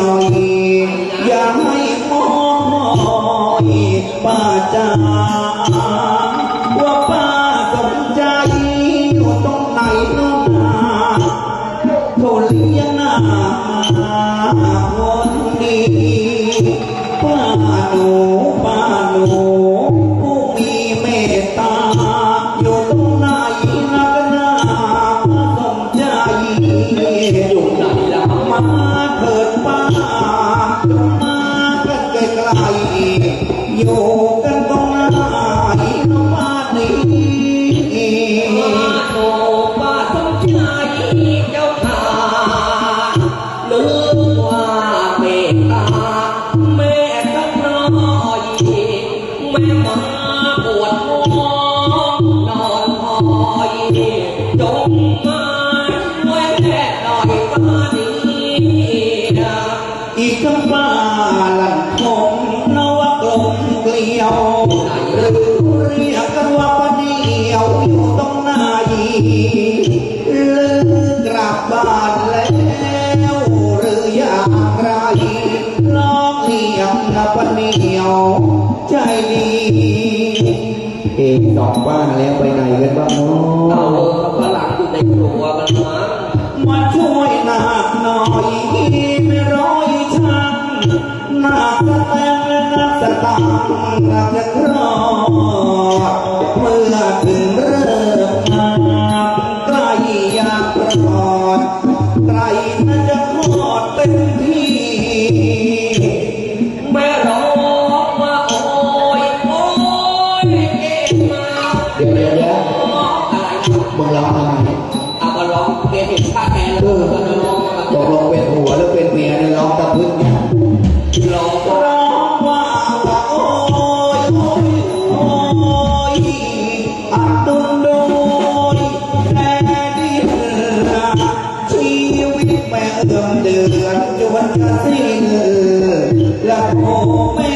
หน่อย อย่ให้มองอยป้าจ๋าว่าป้าสนใจอยู่ตรงไหนน้องนาโทเรียกหน้าดูป้าหนู ที่ยังนับวันเหนียวใจดีเอกสองบ้านแล้วไปไหนกันบ้างเนาะเอาพลังอยู่ในครัวกันมามาช่วยหนักหน่อยไม่ร้อยช่างหนักแต่หนักสตางค์หนักจะครอง มึงรับทำไมอาบาร้องเพลงเห็นข้าแอนแล้วก็ร้งตกลงเป็นหัวแล้วเป็นเมียนล้องตะพื้นเร้อรองว่าโอยโอ้โอยอดดุนดยแท้ดีชีวิตแม่เอื้อเดือนจนจะสิ้นและพ่อแม่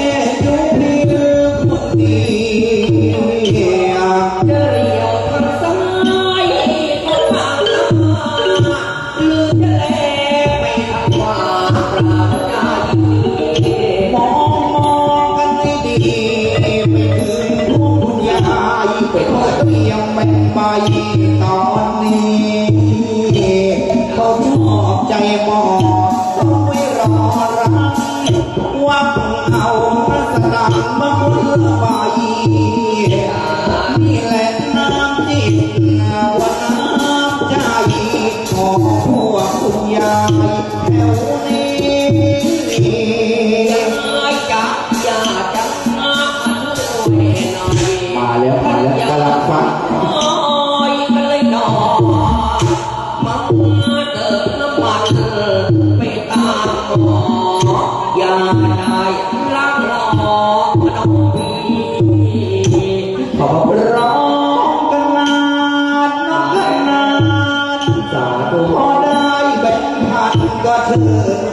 पाई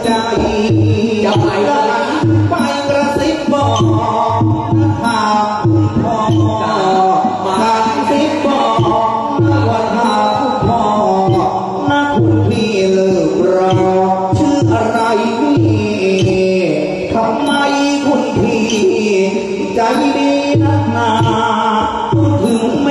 ใจ จะไปเลยไปกระซิบบอกนักข่าวพ่อมาซิบบอกวัาผู้พ่อนักคุณพี่เลิกรอชื่ออะไรพี่ทำไมคุณพี่ใจดีนักหนาพูดถึงไม่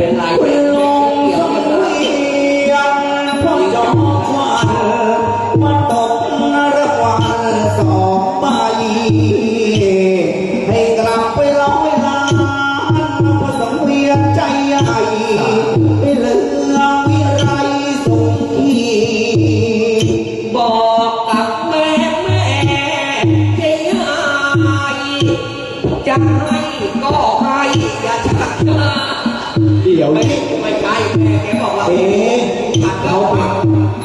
จ๋าไม่เป็นไรคุไม่ณลงสักันงเวียนพอจอมควันมาตกนรกวันสองใบให้กลับไปร้อยล้านพอสังเวียนใจใหญ่ให้เหลือวิไรสุขีบอกกับแม่แม่จะยายจะให้ก็ให้อย่าชักช้า เดี๋ยวไม่ไม่ใช่แกบอกว่าเอ๊ะเราเปัก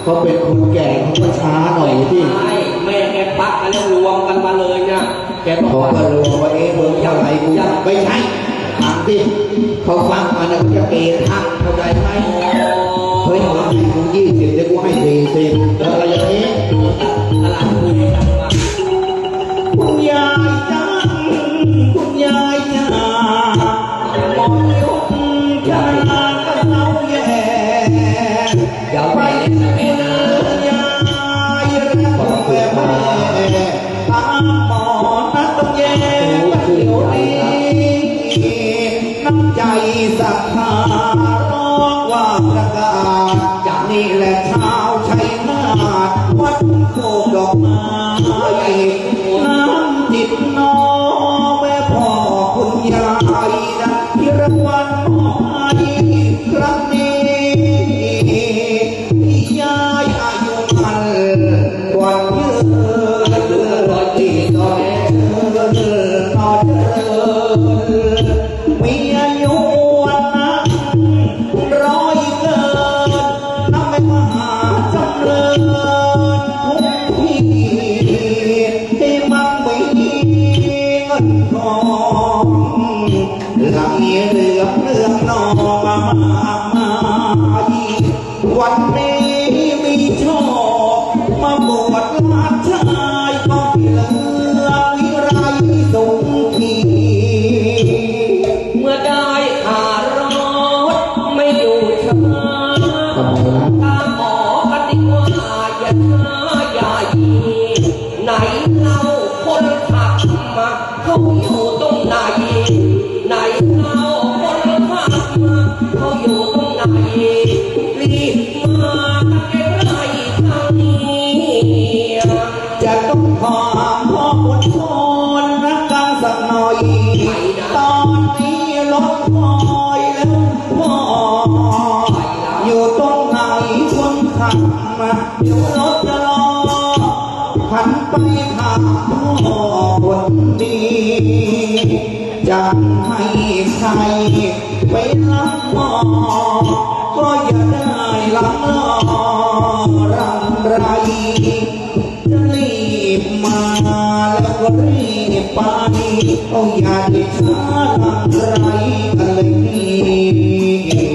เขาเป็นคนแก่เขาก็ช้าหน่อยที่ใช่แม่แกปักกันแล้วรวมกันมาเลยเนี่ยแกบอกว่ารู้ว่าเอ๊ะมึงจะอะไรกูไม่ใช่ถามที่เขาฟังมานี่ยเขาจะเกณฑ์ทักเข้าใจไหมเฮ้ยมึงให้กูยี่สิบเดี๋ยวกูให้สี่สิบอะไรอย่างนี้ตลาดคุยกันว่าคุณยาย เดี๋ อ ต้องขอพ่ออดทนรักกันสักหน่อย ตอนนี้รถคอยแล้วพ่ออยู่ตรงไหนคนขับมาเดี๋ยวรถจะรอหันไปถามพ่อคนดีจะให้ใครไปรับหมอก็อย่าได้ลำลอรำไร บมาแล้วก็รีบไปเอาอย่าดิบสาลังไรกันเลยนี่